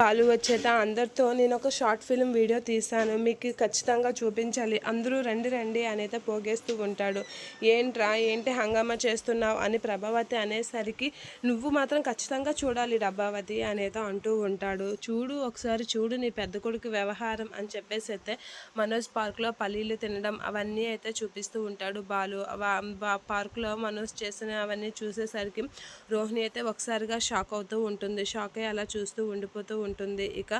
పాలు వచ్చేత అందరితో నేను ఒక షార్ట్ ఫిల్మ్ వీడియో తీశాను. మీకు ఖచ్చితంగా చూపించాలి. అందరూ రండి రండి అనేది పోగేస్తూ ఉంటాడు. ఏంట్రా ఏంటి హంగామా చేస్తున్నావు అని ప్రభావతి అనేసరికి నువ్వు మాత్రం ఖచ్చితంగా చూడాలి డబ్బావతి అనేది అంటూ ఉంటాడు. చూడు ఒకసారి చూడు నీ పెద్ద కొడుకు వ్యవహారం అని చెప్పేసి అయితే మనోజ్ పార్క్లో పల్లీలు తినడం అవన్నీ అయితే చూపిస్తూ ఉంటాడు బాలు. పార్క్లో మనోజ్ చేసిన అవన్నీ చూసేసరికి రోహిణి అయితే ఒకసారిగా షాక్ అవుతూ ఉంటుంది. షాక్ అయ్యి అలా చూస్తూ ఉండిపోతూ ఉంటుంది. ఇక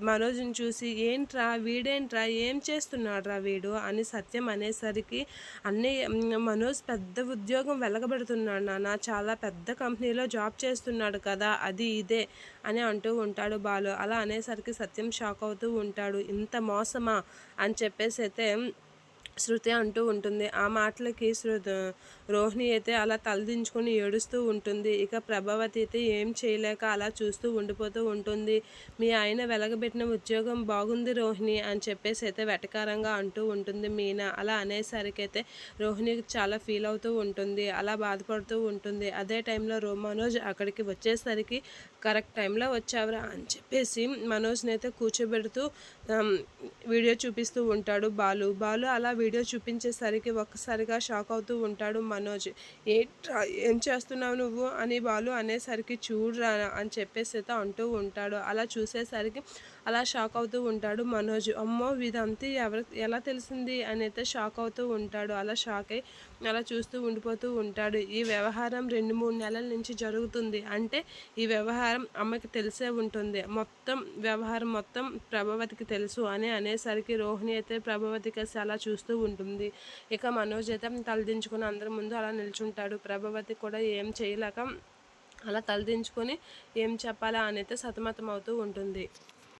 మనోజ్ని చూసి ఏంట్రా వీడేంట్రా ఏం చేస్తున్నాడ్రా వీడు? అని సత్యం అనేసరికి అన్నీ మనోజ్ పెద్ద ఉద్యోగం వెలగబెడుతున్నాడు నాన్న. చాలా పెద్ద కంపెనీలో జాబ్ చేస్తున్నాడు కదా అది ఇదే అని అంటూ ఉంటాడు బాలు. అలా అనేసరికి సత్యం షాక్ అవుతూ ఉంటాడు. ఇంత మోసమా? అని చెప్పేసి అయితే శృతి అంటూ ఉంటుంది. ఆ మాటలకి శృతి రోహిణి అయితే అలా తలదించుకొని ఏడుస్తూ ఉంటుంది. ఇక ప్రభావతి అయితే ఏం చేయలేక అలా చూస్తూ ఉండిపోతూ ఉంటుంది. మీ ఆయన వెలగబెట్టిన ఉద్యోగం బాగుంది రోహిణి అని చెప్పేసి అయితే వెటకారంగా అంటూ ఉంటుంది మీనా. అలా అనేసరికి అయితే రోహిణి చాలా ఫీల్ అవుతూ ఉంటుంది. అలా బాధపడుతూ ఉంటుంది. అదే టైంలో రో మనోజ్ అక్కడికి వచ్చేసరికి కరెక్ట్ టైంలో వచ్చావురా అని చెప్పేసి మనోజ్ని అయితే కూర్చోబెడుతూ వీడియో చూపిస్తూ ఉంటాడు బాలు. బాలు అలా వీడియో వీడియో చూపించేసరికి ఒక్కసారిగా షాక్ అవుతూ ఉంటాడు మనోజ్. ఏ ఏం చేస్తున్నావు నువ్వు? అని బాలు అనేసరికి చూడరా అని చెప్పేసి అయితే అంటూ ఉంటాడు. అలా చూసేసరికి అలా షాక్ అవుతూ ఉంటాడు మనోజ్. అమ్మో ఇదంతా ఎవరి ఎలా తెలిసింది? అని అయితే షాక్ అవుతూ ఉంటాడు. అలా షాక్ అయి అలా చూస్తూ ఉండిపోతూ ఉంటాడు. ఈ వ్యవహారం రెండు మూడు నెలల నుంచి జరుగుతుంది. అంటే ఈ వ్యవహారం అమ్మకి తెలిసే ఉంటుంది. మొత్తం వ్యవహారం మొత్తం ప్రభావతికి తెలుసు అని అనేసరికి రోహిణి అయితే ప్రభావతి కలిసి అలా చూస్తూ ఉంటుంది. ఇక మనోజ్ అయితే తలదించుకుని అందరి ముందు అలా నిల్చుంటాడు. ప్రభావతి కూడా ఏం చేయలేక అలా తలదించుకొని ఏం చెప్పాలా అనేది సతమతం అవుతూ ఉంటుంది.